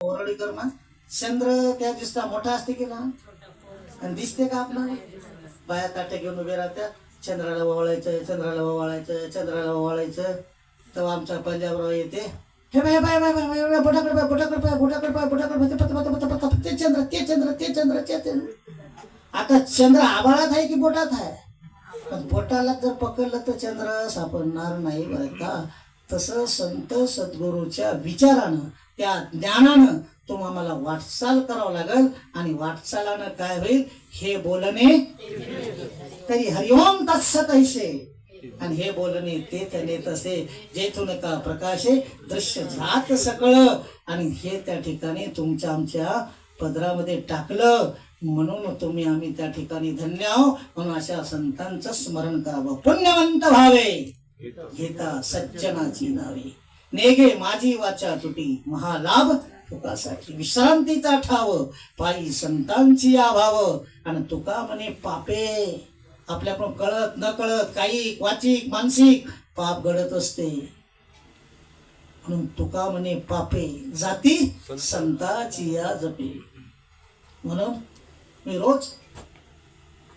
ओरडी कर ना चंद्र त्या दिसता मोठा असते की लहान? आणि दिसते का आपल्याला? बाया ताट्या घेऊन उभे राहत्या चंद्राला ओवाळायचं चंद्राला ओवाळायचं चंद्राला ओवाळायचं. तेव्हा आमचा पंजाबराव येते. हे bye bye bye bye bye बोटाकडे पाय बोटाकडे पाय बोटाकडे पाय बोटाकडे पाय पत्ता पत्ता पत्ता ते चंद्र ते चंद्र ते चंद्र ते चंद्र. आता चंद्र आबाळात आहे की बोटात आहे? पण बोटाला जर पकडलं तर चंद्र सापडणार नाही बरं का? तसं संत सद्गुरूच्या विचारानं त्या ज्ञानानं तुम्हा मला वाटचाल करावं लागल. आणि वाटचालानं काय होईल? हे बोलणे. तरी हरिओम तत्सत ऐसे. आणि हे बोलणे ते त्याने तसे जेथून का प्रकाशे दृश्य जात सकळ. आणि हे त्या ठिकाणी तुमच्या आमच्या पदरामध्ये टाकलं. म्हणून तुम्ही आम्ही त्या ठिकाणी धन्य आहो म्हणून अशा संतांचं स्मरण करावं. पुण्यवंत व्हावे घेता सज्जनाची नावे. नेगे माझी वाचा तुटी महालाभ तुकासाठी विश्रांतीचा ठाव पायी संतांची आभाव आणि तुका म्हणे पापे. आपल्याकडून कळत न कळत काही वाचिक मानसिक पाप घडत असते. म्हणून तुका म्हणे पापे. जाती संताची या जपे म्हणून मी रोज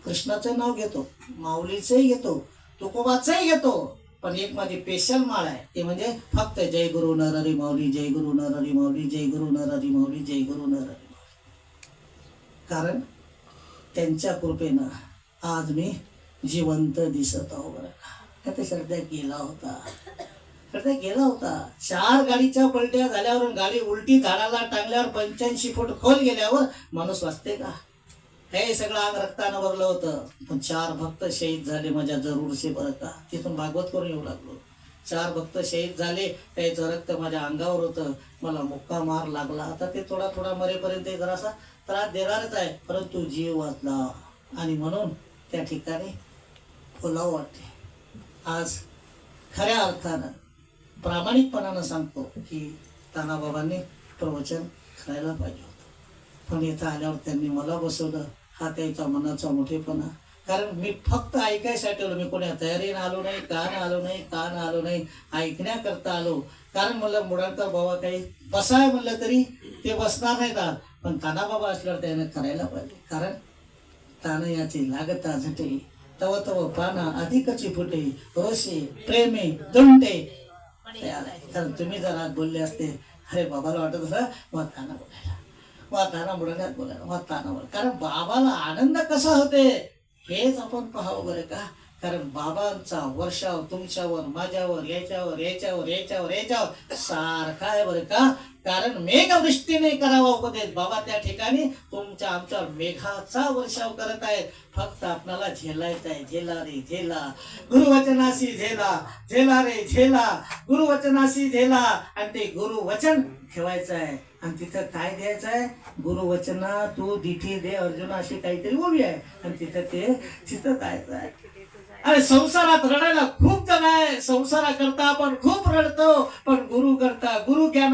कृष्णाचं नाव घेतो माऊलीचंही घेतो तुकोबाचंही घेतो. पण एक माझी स्पेशल माळ आहे. ते म्हणजे फक्त जय गुरु नरहरी माऊली जय गुरु नरहरी माऊली जय गुरु नरहरी माऊली जय गुरु नरहरी माऊली. कारण त्यांच्या कृपेनं आज मी जिवंत दिसत आहो बरं का. ते श्रद्धा गेला होता? श्रद्धा गेला होता. चार गाडीच्या पलट्या झाल्यावर गाडी उलटी झाडाला टांगल्यावर पंच्याऐंशी फूट खोल गेल्यावर माणूस वाचते का? हे सगळं अंग रक्तानं भरलं होतं. पण चार भक्त शहीद झाले माझ्या जरूरशी बरं का? तिथून भागवत करून येऊ लागलो. चार भक्त शहीद झाले त्याचं रक्त माझ्या अंगावर होतं. मला मुक्का मार लागला. आता ते थोडा थोडा मरेपर्यंत जरासा त्रास देणारच आहे. परंतु जीव वाचला. आणि म्हणून त्या ठिकाणी फुलाव वाटते. आज खऱ्या अर्थानं प्रामाणिकपणानं सांगतो की तानाबाबांनी प्रवचन करायला पाहिजे होतं. पण इथं आल्यावर त्यांनी मला बसवलं. हा त्याचा मनाचा मोठेपणा. कारण मी फक्त ऐकायसाठी आलो मी कोण्या तयारीनं आलो नाही कान आलो नाही कान आलो नाही ऐकण्याकरता आलो. कारण म्हणलं मुडाळकर बाबा काही बसाय म्हणलं तरी ते बसणार नाहीत आज. पण तानाबाबा असल्यावर त्याने करायला पाहिजे. कारण तान याची लागता झटे तव तव पाना अधिकची फुटे रोषे प्रेमे आहे. कारण तुम्ही जर आज बोलले असते अरे बाबाला वाटत होतं मग ताना बोलायला. मग ताना बोलायला वातानावर कारण बाबाला आनंद कसा होते? हेच आपण पाहावं बरं का? कारण बाबांचा वर्षाव तुमच्यावर माझ्यावर याच्यावर याच्यावर याच्यावर याच्यावर सारखा आहे बरं का? कारण मेघवृष्टीने करावा उपदेश. बाबा त्या ठिकाणी तुमच्या आमच्या मेघाचा वर्षाव करत आहेत. फक्त आपणाला झेलायचं आहे. झेला रे झेला. गुरुवचनाशी झेला. झेला रे झेला. गुरुवचनाशी झेला. आणि ते गुरुवचन ठेवायचं आहे. आणि तिथं काय द्यायचं आहे? गुरुवचना तू दिठी दे अर्जुन अशी काहीतरी उभी आहे. आणि तिथं ते तिथं जायचं आहे. अरे संसारात रडायला खूप जण आहे. संसारा करता आपण खूप रडतो पण गुरु करता गुरु ज्ञान